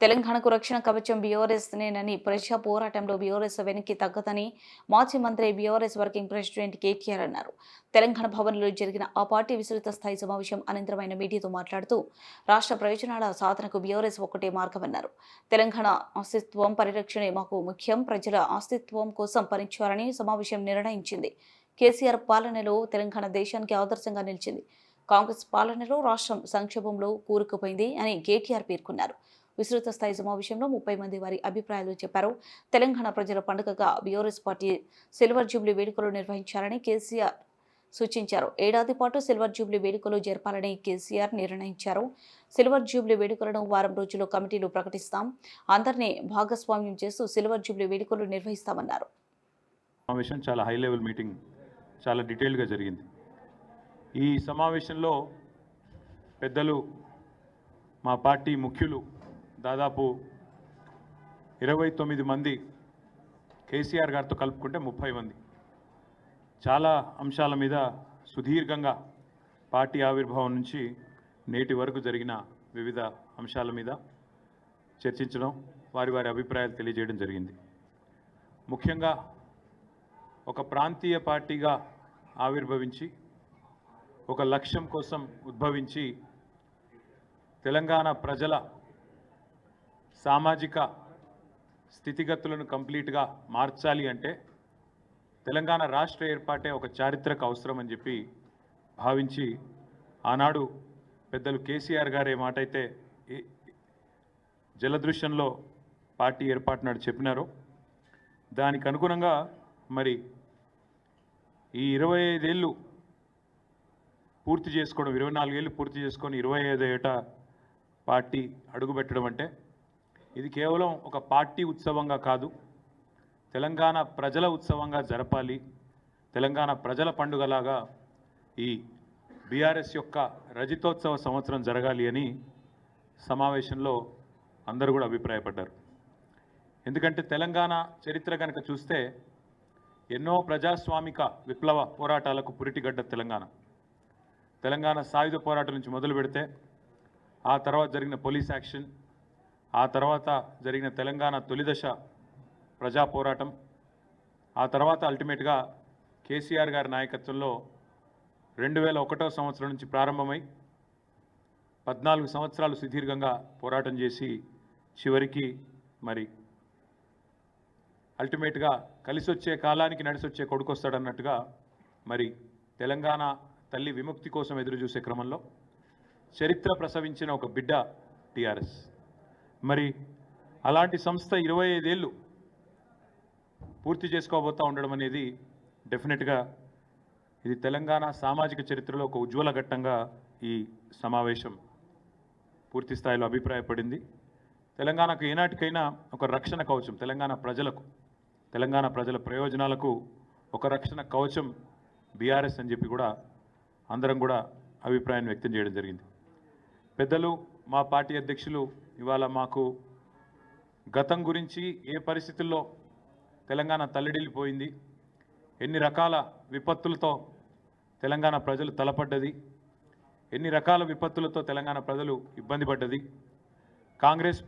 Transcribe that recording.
తెలంగాణకు రక్షణ కవచం బీఆర్ఎస్ నేనని ప్రజా పోరాటంలో బీఆర్ఎస్ వెనక్కి తగ్గదని మాజీ మంత్రి బీఆర్ఎస్ వర్కింగ్ ప్రెసిడెంట్ కేటీఆర్ అన్నారు. తెలంగాణ భవన్లో జరిగిన ఆ పార్టీ విస్తృత స్థాయి సమావేశం అనంతరమైన మీడియాతో మాట్లాడుతూ రాష్ట్ర ప్రయోజనాల సాధనకు బీఆర్ఎస్ ఒకటే మార్గమన్నారు. తెలంగాణ అస్తిత్వం పరిరక్షణే మాకు ముఖ్యం ప్రజల అస్తిత్వం కోసం పనిచేయాలని సమావేశం నిర్ణయించింది. కేసీఆర్ పాలనలో తెలంగాణ దేశానికి ఆదర్శంగా నిలిచింది. కాంగ్రెస్ పాలనలో రాష్ట్రం సంక్షోభంలో కూరుకుపోయింది అని కేటీఆర్ పేర్కొన్నారు. విస్తృత స్థాయి సమావేశంలో ముప్పై మంది వారి అభిప్రాయాలు చెప్పారు. తెలంగాణ ప్రజల పండుగగా బీఆర్ఎస్ పార్టీ సిల్వర్ జూబ్లీ వేడుకలు నిర్వహించాలని కేసీఆర్ సూచించారు. ఏడాది పాటు సిల్వర్ జూబ్లీ వేడుకలు జరపాలని కేసీఆర్ నిర్ణయించారు. సిల్వర్ జూబ్లీ వేడుకలను వారం రోజుల్లో కమిటీలు ప్రకటిస్తాం. అందరినీ భాగస్వామ్యం చేస్తూ సిల్వర్ జూబ్లీ వేడుకలు నిర్వహిస్తామన్నారు. సమావేశం చాలా హై లెవెల్ మీటింగ్ చాలా డీటెయిల్గా జరిగింది. ఈ సమావేశంలో పెద్దలు మా పార్టీ ముఖ్యులు దాదాపు ఇరవై తొమ్మిది మంది కేసీఆర్ గారితో కలుపుకుంటే ముప్పై మంది. చాలా అంశాల మీద సుదీర్ఘంగా పార్టీ ఆవిర్భావం నుంచి నేటి వరకు జరిగిన వివిధ అంశాల మీద చర్చించడం వారి వారి అభిప్రాయాలు తెలియజేయడం జరిగింది. ముఖ్యంగా ఒక ప్రాంతీయ పార్టీగా ఆవిర్భవించి ఒక లక్ష్యం కోసం ఉద్భవించి తెలంగాణ ప్రజల సామాజిక స్థితిగతులను కంప్లీట్గా మార్చాలి అంటే తెలంగాణ రాష్ట్ర ఏర్పాటే ఒక చారిత్రక అవసరం అని చెప్పి భావించి ఆనాడు పెద్దలు కేసీఆర్ గారు ఏ మాట అయితే జలదృశ్యంలో పార్టీ ఏర్పాటు నాడు చెప్పినారో. దానికి అనుగుణంగా మరి ఈ ఇరవై ఐదేళ్ళు పూర్తి చేసుకోవడం ఇరవై నాలుగేళ్ళు పూర్తి చేసుకొని ఇరవై ఐదు ఏట పార్టీ అడుగుపెట్టడం అంటే ఇది కేవలం ఒక పార్టీ ఉత్సవంగా కాదు. తెలంగాణ ప్రజల ఉత్సవంగా జరపాలి. తెలంగాణ ప్రజల పండుగలాగా ఈ బీఆర్ఎస్ యొక్క రజితోత్సవ సంవత్సరం జరగాలి అని సమావేశంలో అందరూ కూడా అభిప్రాయపడ్డారు. ఎందుకంటే తెలంగాణ చరిత్ర కనుక చూస్తే ఎన్నో ప్రజాస్వామిక విప్లవ పోరాటాలకు పురిటిగడ్డ తెలంగాణ. తెలంగాణ సాయుధ పోరాటం నుంచి మొదలు పెడితే ఆ తర్వాత జరిగిన పోలీస్ యాక్షన్ ఆ తర్వాత జరిగిన తెలంగాణ తొలిదశ ప్రజా పోరాటం ఆ తర్వాత అల్టిమేట్గా కేసీఆర్ గారి నాయకత్వంలో రెండు వేల ఒకటో సంవత్సరం నుంచి ప్రారంభమై పద్నాలుగు సంవత్సరాలు సుదీర్ఘంగా పోరాటం చేసి చివరికి మరి అల్టిమేట్గా కలిసి వచ్చే కాలానికి నడిసొచ్చే కొడుకొస్తాడన్నట్టుగా మరి తెలంగాణ తల్లి విముక్తి కోసం ఎదురు చూసే క్రమంలో చరిత్ర ప్రసవించిన ఒక బిడ్డ టీఆర్ఎస్. మరి అలాంటి సంస్థ ఇరవై ఐదేళ్ళు పూర్తి చేసుకోబోతా ఉండడం అనేది డెఫినెట్గా ఇది తెలంగాణ సామాజిక చరిత్రలో ఒక ఉజ్వల ఘట్టంగా ఈ సమావేశం పూర్తి స్థాయిలో అభిప్రాయపడింది. తెలంగాణకు ఏనాటికైనా ఒక రక్షణ కవచం తెలంగాణ ప్రజలకు తెలంగాణ ప్రజల ప్రయోజనాలకు ఒక రక్షణ కవచం బీఆర్ఎస్ అని చెప్పి కూడా అందరం కూడా అభిప్రాయాన్ని వ్యక్తం చేయడం జరిగింది. పెద్దలు మా పార్టీ అధ్యక్షులు ఇవాళ మాకు గతం గురించి ఏ పరిస్థితుల్లో తెలంగాణ తల్లడిల్లిపోయింది ఎన్ని రకాల విపత్తులతో తెలంగాణ ప్రజలు తలపడ్డది ఎన్ని రకాల విపత్తులతో తెలంగాణ ప్రజలు ఇబ్బంది పడ్డది కాంగ్రెస్